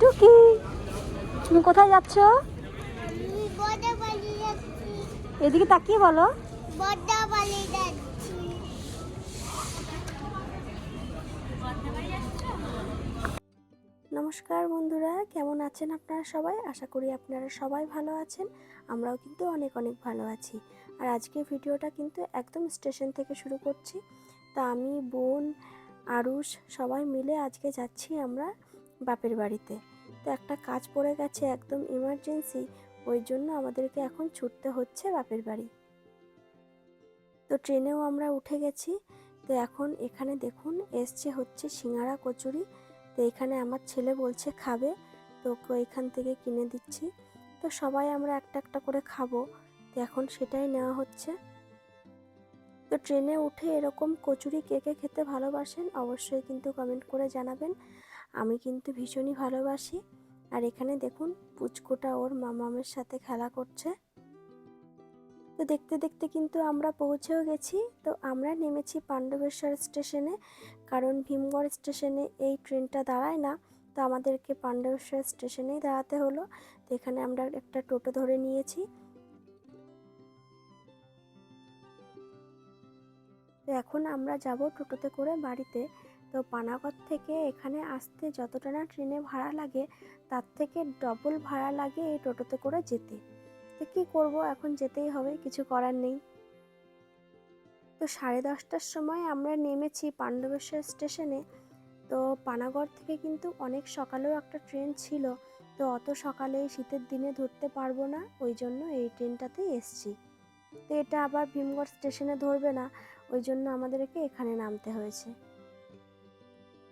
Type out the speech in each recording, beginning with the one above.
টুকি, তুমি কোথায় যাচ্ছ? এদিকে তাকিয়ে বলো। নমস্কার বন্ধুরা, কেমন আছেন আপনারা সবাই? আশা করি আপনারা সবাই ভালো আছেন, আমরাও কিন্তু অনেক অনেক ভালো আছি। আর আজকে ভিডিওটা কিন্তু একদম স্টেশন থেকে শুরু করছি। তা আমি, বোন, আরুষ সবাই মিলে আজকে যাচ্ছি আমরা বাপের বাড়িতে। তো একটা কাজ পড়ে গেছে একদম ইমার্জেন্সি ওই জন্য আমাদেরকে এখন ছুটতে হচ্ছে বাপের বাড়ি। তো ট্রেনেও আমরা উঠে গেছি। তো এখন এখানে দেখুন, এসছে হচ্ছে সিঙ্গারা কচুরি। তো এখানে আমার ছেলে বলছে খাবে, তো এখান থেকে কিনে দিচ্ছি। তো সবাই আমরা একটা একটা করে খাব। তো এখন সেটাই নেওয়া হচ্ছে। তো ট্রেনে উঠে এরকম কচুরি কে কে খেতে ভালোবাসেন, অবশ্যই কিন্তু কমেন্ট করে জানাবেন। আমি কিন্তু ভীষণই ভালোবাসি। আর এখানে দেখুন, পুচকুটা ওর মামামের সাথে খেলা করছে। তো দেখতে দেখতে কিন্তু আমরা পৌঁছেও গেছি। তো আমরা নেমেছি পাণ্ডবেশ্বর স্টেশনে, কারণ ভীমগড় স্টেশনে এই ট্রেনটা দাঁড়ায় না। তো আমাদেরকে পাণ্ডবেশ্বর স্টেশনেই দাঁড়াতে হলো। তো এখানে আমরা একটা টোটো ধরে নিয়েছি। তো এখন আমরা যাব টোটোতে করে বাড়িতে। তো পানাগড় থেকে এখানে আসতে যতটা না ট্রেনে ভাড়া লাগে, তার থেকে ডবল ভাড়া লাগে এই টোটোতে করে যেতে। তো কী করব? এখন যেতেই হবে, কিছু করার নেই। তো সাড়ে দশটার সময় আমরা নেমেছি পাণ্ডবেশ্বর স্টেশনে। তো পানাগড় থেকে কিন্তু অনেক সকালেও একটা ট্রেন ছিল। তো অত সকালে শীতের দিনে ধরতে পারব না, ওই জন্য এই ট্রেনটাতেই এসছি। তো এটা আবার ভীমগড় স্টেশনে ধরবে না, ওই জন্য আমাদেরকে এখানে নামতে হয়েছে।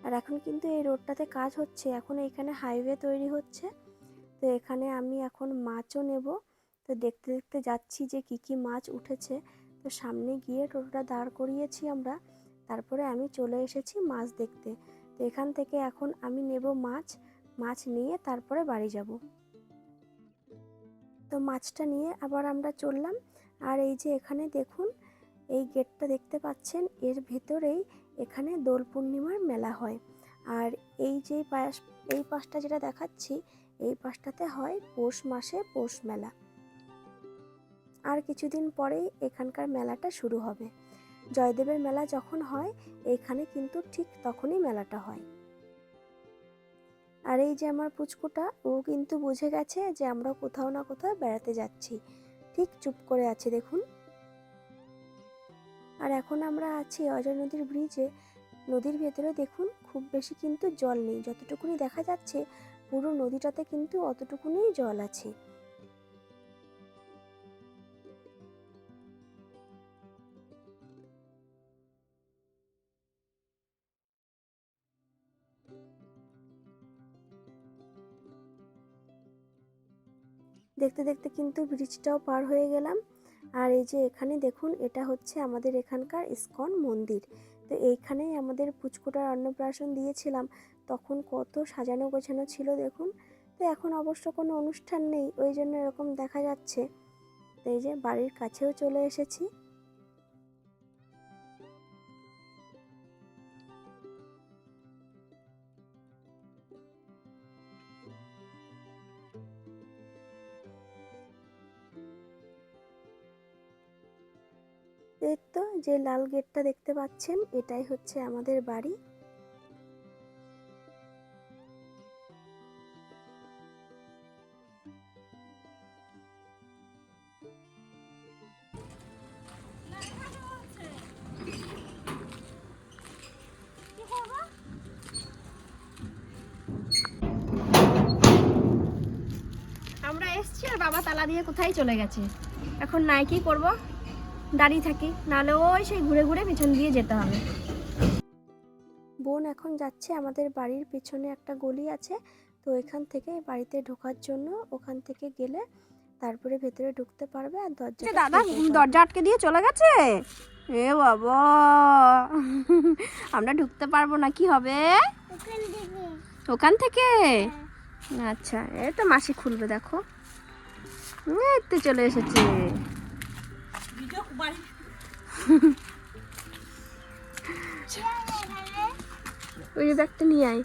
আর এখন কিন্তু এই রোডটাতে কাজ হচ্ছে। এখন এখানে হাইওয়ে তৈরি হচ্ছে। তো এখানে আমি এখন মাছও নেব। তো দেখতে দেখতে যাচ্ছি যে কি কি মাছ উঠেছে। তো সামনে গিয়ে টোটোটা দাঁড় করিয়েছি আমরা। তারপরে আমি চলে এসেছি মাছ দেখতে। তো এখান থেকে এখন আমি নেব মাছ। মাছ নিয়ে তারপরে বাড়ি যাব। তো মাছটা নিয়ে আবার আমরা চললাম। আর এই যে এখানে দেখুন, এই গেটটা দেখতে পাচ্ছেন। এর ভেতরেই এখানে দোল পূর্ণিমার মেলা হয়। আর এই যে পাশ, এই পাশটা যেটা দেখাচ্ছি, এই পাশটাতে হয় পৌষ মাসে পৌষ মেলা। আর কিছুদিন পরেই এখানকার মেলাটা শুরু হবে। জয়দেবের মেলা যখন হয়, এখানে কিন্তু ঠিক তখনই মেলাটা হয়। আর এই যে আমার পুচকুটা, ও কিন্তু বুঝে গেছে যে আমরা কোথাও না কোথাও বেড়াতে যাচ্ছি। ঠিক চুপ করে আছে, দেখুন। আর এখন আমরা আছি অজয় নদীর ব্রিজে নদীর ভেতরে দেখুন, খুব বেশি কিন্তু জল নেই। যতটুকুনি দেখা যাচ্ছে, পুরো নদীটাতে কিন্তু অতটুকুনি জল আছে। দেখতে দেখতে কিন্তু ব্রিজটাও পার হয়ে গেলাম। আর এই যে এখানে দেখুন, এটা হচ্ছে আমাদের এখানকার ইস্কন মন্দির। তো এইখানেই আমাদের পুচকুটার অন্নপ্রাশন দিয়েছিলাম। তখন কত সাজানো গোছানো ছিল দেখুন। তো এখন অবশ্য কোনো অনুষ্ঠান নেই, ওই জন্য এরকম দেখা যাচ্ছে। তো এই যে বাড়ির কাছেও চলে এসেছি। এই তো, যে লাল গেটটা দেখতে পাচ্ছেন, এটাই হচ্ছে আমাদের বাড়ি। আমরা এসছি আর বাবা তালা দিয়ে কোথায় চলে গেছে? এখন নাই কি করব দাঁড়িয়ে থাকি নাহলে ওই সেই ঘুরে ঘুরে পিছন দিয়ে যেতে হবে। বোন এখন যাচ্ছে আমাদের বাড়ির পেছনে একটা গলি আছে তো এখান থেকে বাড়িতে ঢোকার জন্য ওখান থেকে গেলে তারপরে ভেতরে ঢুকতে পারবে আর দরজা দাদা দরজা আটকে দিয়ে চলে গেছে? এ বাবা আমরা ঢুকতে পারব না কি হবে? ওখান থেকে। ওখান থেকে? আচ্ছা এই তো মাসি খুলবে দেখো। এই তো চলে এসেছে। ওই ব্যাগটা নিয়ে আয়।